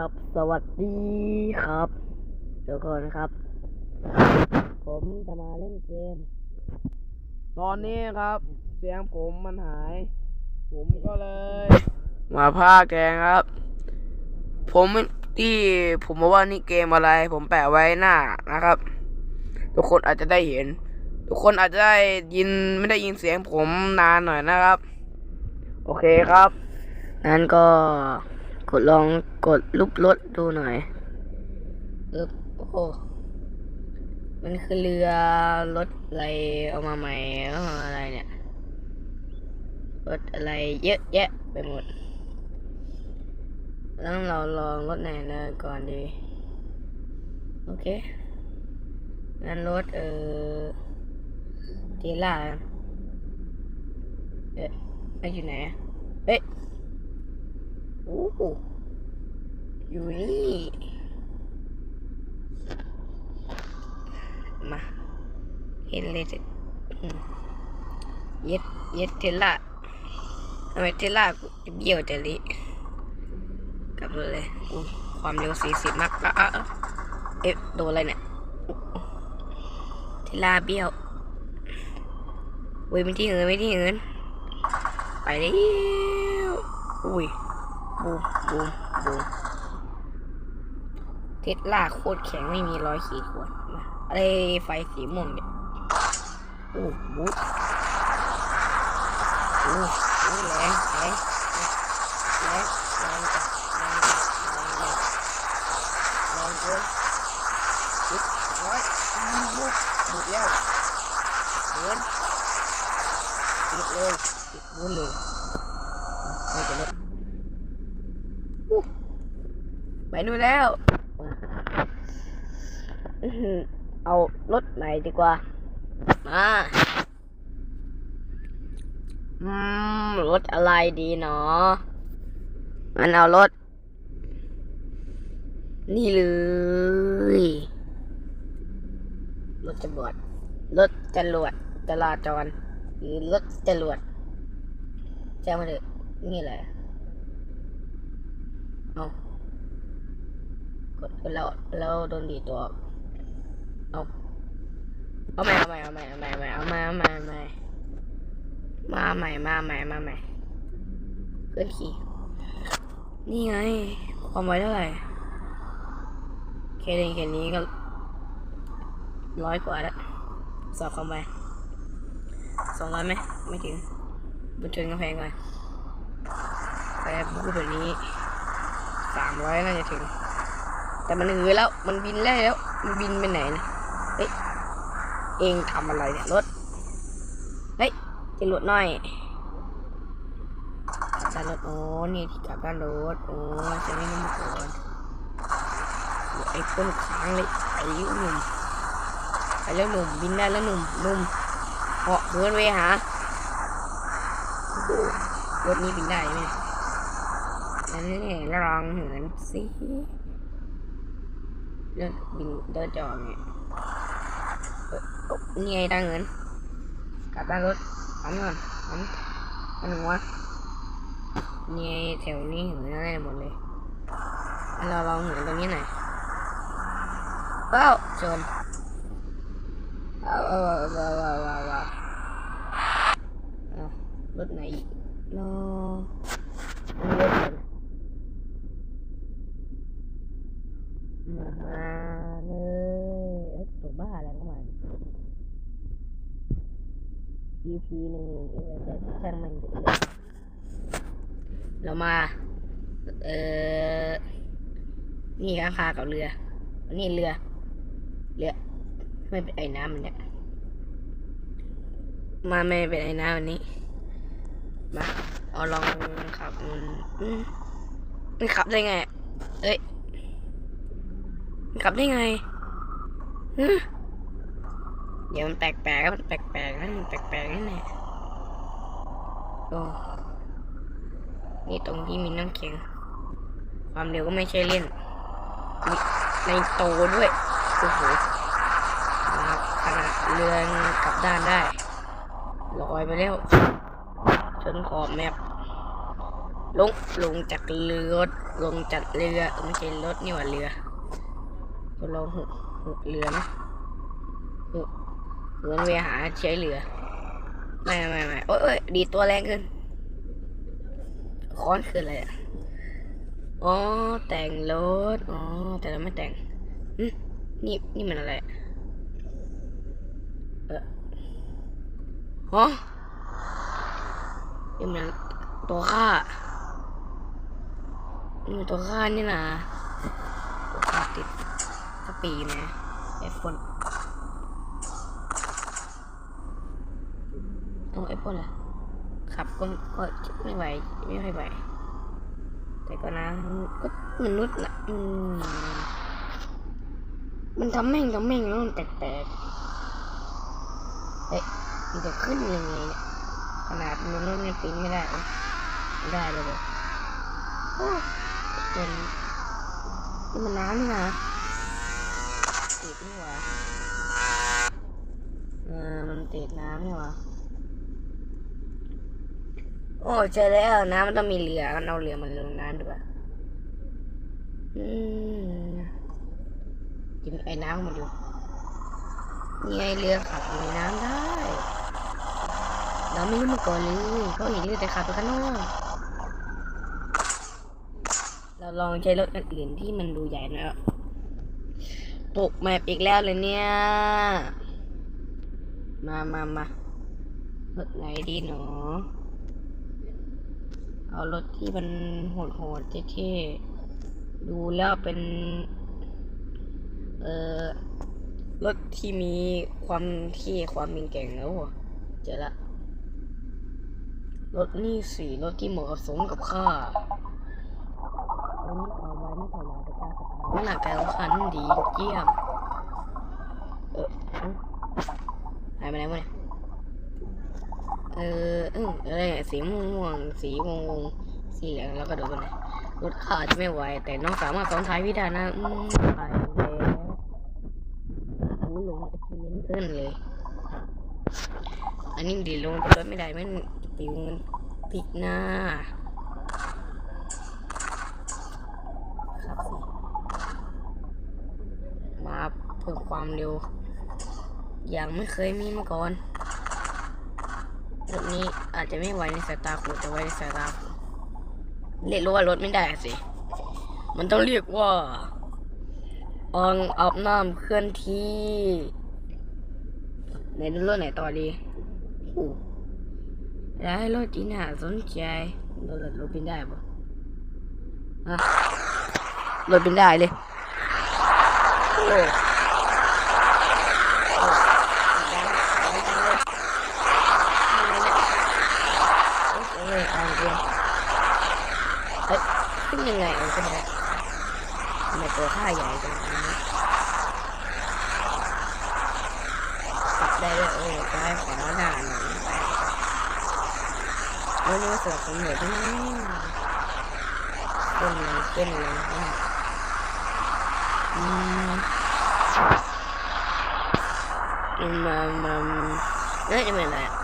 ครับ สวัสดีครับทุกคนครับ ผมจะมาเล่นเกม ตอนนี้ครับ เสียงผมมันหาย ผมก็เลย มาผ้าแกงครับ ผมที่ผมบอกว่านี่เกมอะไร ผมแปะไว้หน้านะครับ ทุกคนอาจจะได้เห็น ทุกคนอาจจะได้ยินไม่ได้ยินเสียงผมนานหน่อยนะครับ โอเคครับนั้นก็ กดลองกดรูปรถดูหน่อยเออโอ้โหมันคือเรือรถอะไรเอามาใหม่อ้ออะไรเนี่ยรถอะไรเยอะแยะไปหมดแล้วเราลองรถไหนนะก่อนดี โอเคงั้นรถเออเทล่ากันเอ๊ะไม่อยู่ไหนเอ๊ะ โอ้โหอยู่นี่มาเห็นเลยจะอืมเย็ดเย็ดเทล่าทำไมเทล่ากูเบี้ยวจะลิกลับเลยความเร็วสี่สิบนักอะเอ๊ะโดนอะไรเนี่ยเทล่าเบี้ยวอุ้ยไม่ที่เงินไม่ที่เงินไปแล้วอุ้ย บูมบูมบูเทสลาโคตรแข็งไม่มีรอยขีดข่วนอะไรไฟสีม่วงเนี่ยโอ้บูทโอ้โอ้แรงแรงแรงแรงจัดแรงจัดแรงแรงแรงเกินปุ๊บร้อยบุกบุกแล้วเกินติดเลยติดบุญเลยไม่จะเล่น ไปนู่นแล้วอื้อหือเอารถไหนดีกว่า มาอืมรถอะไรดีเนาะงั้นเอารถ นี่เลยรถจรวดรถจรวดจราจรหรือรถจรวดแจ้งมาเถอะนี่แหละไรเอากด แล้วแล้วโดนดีตัวเอาเอาใหม่เอาใหม่เอาใหม่เอาใหม่เอามาใหม่ใหม่มาใหม่มาใหม่มาใหม่เคลื่อนขี่นี่ไงความไวเท่าไหร่เค่เล่นแค่นี้ก็ร้อยกว่าแล้วสอบความไวสองร้อยไหมไม่ถึงบนชนกำแพงก่อนแต่พูดแบบนี้สามร้อยน่าจะถึง แต่มันเหือแล้ว มันบินได้แล้ว มันบินไปไหนนะเฮ้ย เองทำอะไรเนี่ยรถ เฮ้ยจะรถหน่อยกลับด้านรถโอ้นี่ที่กลับด้านรถโอ้จะไม่รู้มาก่อนโอ้ไอ้คนค้างเลยไอ้หนุ่มไปแล้วหนุ่มบินได้แล้วหนุ่มหนุ่มเหาะเดินไปหารถนี้บินได้ไหมนั่นแหละลองเหินสิ dodong niai tangan kata lu kanan kan kan gua niai theo ní, người này một này. Anh lo lo người tôi như này. Wow trồn wow wow wow wow wow lúc này nó EP หนึ่งเองแต่ช่างมันเรามา เอ่อนี่ข้างคากับเรือนนี้เรือ เรือ ไม่เป็นไอ้น้ำมันเนี่ย มาไม่เป็นไอ้น้ำวันนี้ มา เอาลองขับมอืมมันขับได้ไง เอ้ยกลับได้ไงฮึ เดี๋ยวมันแปลกๆมันแปลกๆนะมันแปลกๆนั่นแหละโอ้นี่ตรงที่มีน้ำแข็ง ความเร็วก็ไม่ใช่เล่น ในโตด้วย โอ้โหนะครับขนาดเรือนกลับด้านได้ลอยไปแล้วชนขอบแมปลงลงจากเรือ ลงจากเรือไม่ใช่รถนี่หว่าเรือเราลงหหเรือนะ เหมือนเวหาใช้เรือ ไม่ไม่ไม่โอ้ยโอ้ยดีตัวแรงเกินค้อนคืออะไรอะอ๋อ แต่งรถ อ๋อ แต่เราไม่แต่งนี่นี่มันอะไร เออฮะนี่มันตัวฆ่านี่มันตัวฆ่านี่นะตัวฆ่าติดสปีดนะไอโฟน เอาไอโฟนละขับก็ก็ไม่ไหวไม่ค่อยไหว แต่ก็นะก็มนุษย์นะอืมมันทำแม่งทำแม่งแล้วมันแปลกๆเฮ้ยมันจะขึ้นยังไงเนี่ยขนาดมนุษย์เนี่ยปีนไม่ได้ไม่ได้เลยเลยโอ้เป็นนี่มันน้ำนี่นะติดนี่หว่าเออมันติดน้ำนี่หว่าโอ้ เจอแล้วน้ำมันต้องมีเรือมันเอาเรือมันลงน้ำดีกว่าอืมกินไอ้น้ำมันดูนี่ไงเรือขับอยู่ในน้ำได้ เราไม่รู้มาก่อนเลยเขาเห็นเรือแต่ขับไปข้างนอกเราลองใช้รถอันอื่นที่มันดูใหญ่น่อยอะตกแมปอีกแล้วเลยเนี่ย มามามา รถไหนดีหนอ เอารถที่มันโหดๆเท่ๆดูแล้วเป็น เอ่อรถที่มีความเท่ความมีแก่งแล้วอะเจอละรถนี่สีรถที่เหมาะสมกับข้าอันนี้เอาไว้ไม่ถวายแต่การสถานว่าหนักการคันดีเยี่ยม เอออ้าหายไปไหนวะเนี่ย เออเอออะไรเนี่ยสีม่วงสีวงวงสีเหลืองแล้วก็โดดไปไหนรถขาอาจจะไม่ไหวแต่น้องสามารถซ้อนท้ายพี่ได้นะอืมไปแล้วหูลงอชิเมนเทินเลย อันนี้ดีลงรถไม่ได้มันปิวมันปิดหน้าครับสิมาเพิ่มความเร็ว อย่างไม่เคยมีมาก่อน รถนี้อาจจะไม่ไวในสายตาคุณแต่ไวในสายตาผมเรียกว่ารถไม่ได้สิ มันต้องเรียกว่าอองอาบน้ำเคลื่อนที่ไหนดูรถไหนต่อดีอู้ได้รถที่น่าสนใจรถรถบินได้ปะรถบินได้เลยโอ้ได้ได้จังเลย เอ้ยเอาจริงเอ้ยขึ้น ยังไงเอาขึ้นได้ทำไมตัวข้าใหญ่จังปรับได้ด้วยโอ้ซ้ายขวาหน้าหลังไปแล้วนี่ก็สลับสมเหตุที่นี่ขึ้นเลยขึ้นเลยนะอืมอืมมามาเอ้ยจะเป็นอะไรอะ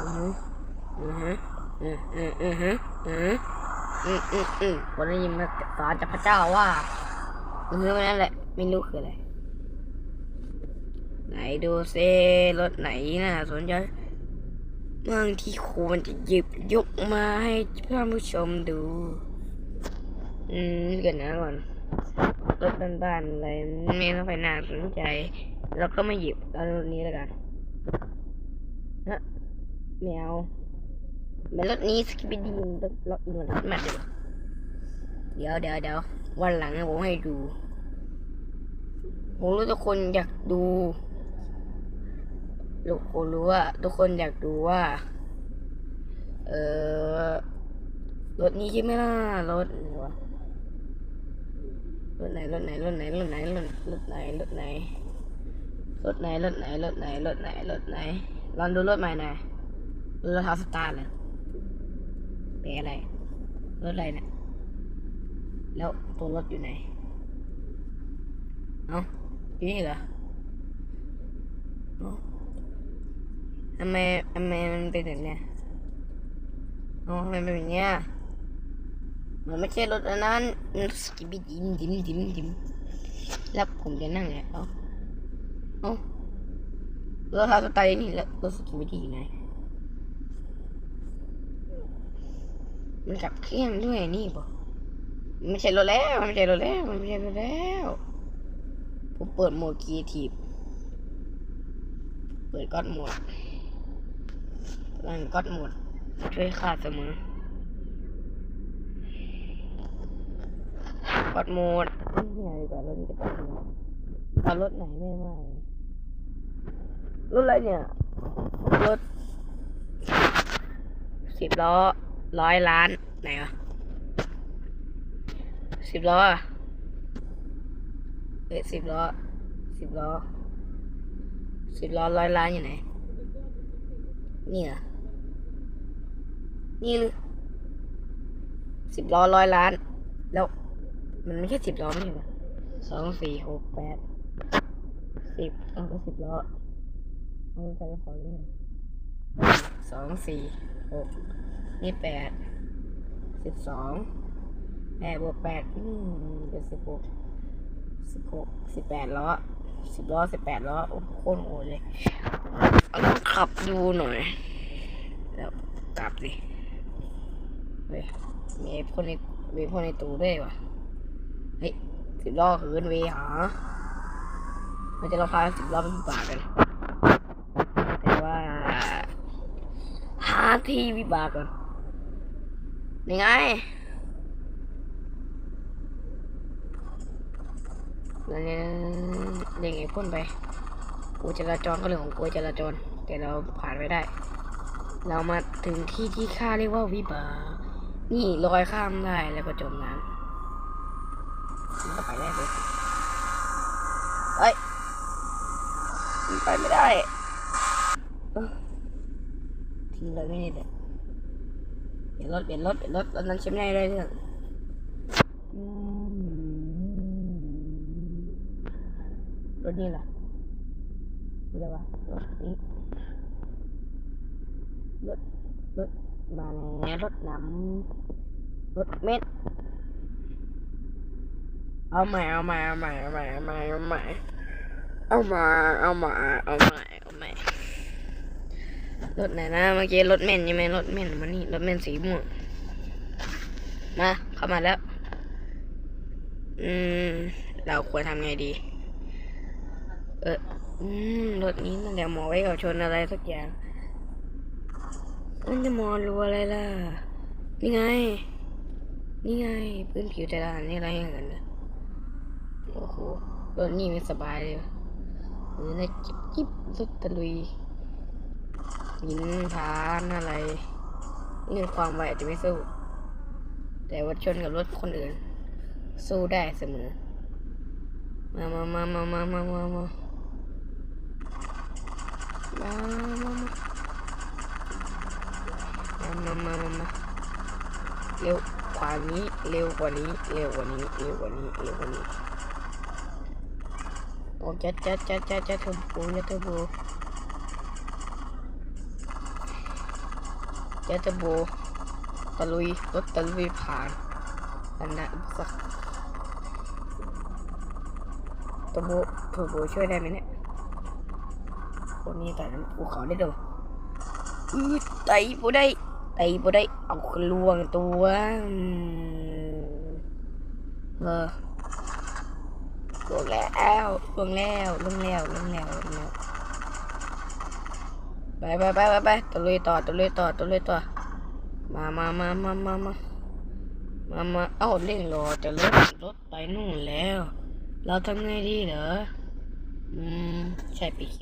อืออืออื อืออืออืออืออืออืออือคนได้ยินมาสอนจากพระเจ้าว่าอือนั่นแหละ ไม่รู้คืออะไร ไหนดูเซรถไหนน่าสนใจบางที่ครูมันจะหยิบยกมาให้ท่านผู้ชมดู อืมกันนะก่อน รถบ้านๆอะไรไม่ต้องไปน่าสนใจเราก็ไม่หยิบเอารถนี้แล้วกันฮะแมว แมวรถนี้สกิปดีนรถรถอีกมันมาเดี๋ยวเดี๋ยวเดี๋ยววันหลังผมให้ดู ผมรู้ทุกคนอยากดูลูกผมรู้ว่า ทุกคนอยากดูว่า เออรถนี้ใช่ไหมล่ะรถอะไรวะรถไหนรถไหนรถไหนรถไหนรถรถไหนรถไหนรถไหนรถไหนรถไหนรถไหนรถไหนลองดูรถใหม่หน่อยรถเท้าสตาร์เลย เป็นอะไร รถอะไรเนี่ย แล้วตัวรถอยู่ไหน เอ้าอยู่นี่เหรอเอ้าทำไมทำไมมันเป็นแบบเนี้ยอ๋อทำไมเป็นแบบเนี้ยมันไม่ใช่รถอันนั้นมันสกิบิดิมดิมดิมดิมแล้วผมจะนั่งไงเอ้าเอ้ารถทาสไตล์นี่แล้วรถสกิบิดิอยู่ไหน มันกลับเครื่องด้วยนี่ปะมันไม่ใช่รถแล้วมันไม่ใช่รถแล้วมันไม่ใช่รถแล้ว ผมเปิดโหมดคีทีฟเปิดก๊อตโหมดนั่นก๊อตโหมดช่วยขาดเสมอกดโหมดเนี่ยดีกว่ารถนี้ก็ต้องเอารถไหนไม่ไม่รถอะไรเนี่ยรถสิบล้อ ร้อยล้าน ไหนวะสิบล้อเอ้ยสิบล้อสิบล้อสิบล้อร้อยล้านอยู่ไหน นี่เหรอนี่หรือสิบล้อร้อยล้าน แล้ว มันไม่ใช่สิบล้อไม่ใช่หรอสองสี่หกแปดสิบเออสิบล้อมันจะพอเล่น สองสี่หกนี่แปดสิบสองแปดบวกแปดอืมเป็นสิบหกสิบหกสิบแปดล้อสิบล้อสิบแปดล้อโอ้โหโคตรโหดเลยเอาลองขับดูหน่อย แล้วกลับดิเฮ้ยมีพวกในมีพวกในตู้ด้วยวะเฮ้ยสิบล้อคืนเวหามันจะราคาสิบล้อเป็นบาทกัน แต่ว่าหา ที่วิบากก่อนนี่ไงแล้วเนี่ยเรียงไอ้พ่นไปกูจราจรก็เรื่องของกูจราจร แต่เราผ่านไปได้ เรามาถึงที่ที่ข้าเรียกว่าวิบาก นี่ลอยข้ามได้แล้วก็จมน้ำมันก็ไปได้เลยเฮ้ยมันไปไม่ได้ เอ้อทิ้งเลยไม่ได้เลยเปลี่ยนรถเปลี่ยนรถเปลี่ยนรถรถนั้นใช้ไม่ได้เลยเรื่องอืมรถนี่แหละเรียกว่ารถนี้รถรถมาแล้วรถน้ำรถเม็ดเอาใหม่เอาใหม่เอาใหม่เอาใหม่เอาใหม่เอาใหม่เอาใหม่เอาใหม่เอาใหม่ รถไหนนะเมื่อกี้รถเม่นใช่ไหมรถเม่นมานี่รถเม่นสีม่วงมาเข้ามาแล้ว อืม เราควรทำไงดี เอออืมรถนี้มันเดี๋ยวหมอไว้กับชนอะไรสักอย่าง มันจะมอรัวอะไรล่ะ นี่ไง นี่ไง พื้นผิวแต่ละอันนี่อะไรอย่างเงี้ยโอ้โหรถนี่ไม่สบายเลยหรือในจิบจิบรถตะลุย หินผานอะไรนี่ความไวอาจจะไม่สู้ แต่ว่าชนกับรถคนอื่น สู้ได้เสมอ มามามามามามามามามามามามามามามาเร็วขวานี้ เร็วกว่านี้ เร็วกว่านี้ เร็วกว่านี้ เร็วกว่านี้โอ้จัดจัดจัดจัดจัดเทอร์โบจัดเทอร์โบ จัดเทอร์โบตะลุยรถตะลุยผ่านอันนั้นสักเทอร์โบเทอร์โบช่วยได้ไหมเนี่ยคนนี้แต่ภูเขาได้ด้วยอือไต่บ่ได้ไต่บ่ได้เอาลวงตัวเออลงแล้วลงแล้วลงแล้วลงแล้วลงแล้ว ไปไปไปไปไปตะลุยต่อตะลุยต่อตะลุยต่อมามามามามามามามาเอ้าเร่งรอแต่รถรถไปนู่นแล้ว เราทำไงดีเหรอ อืม ใช่ปี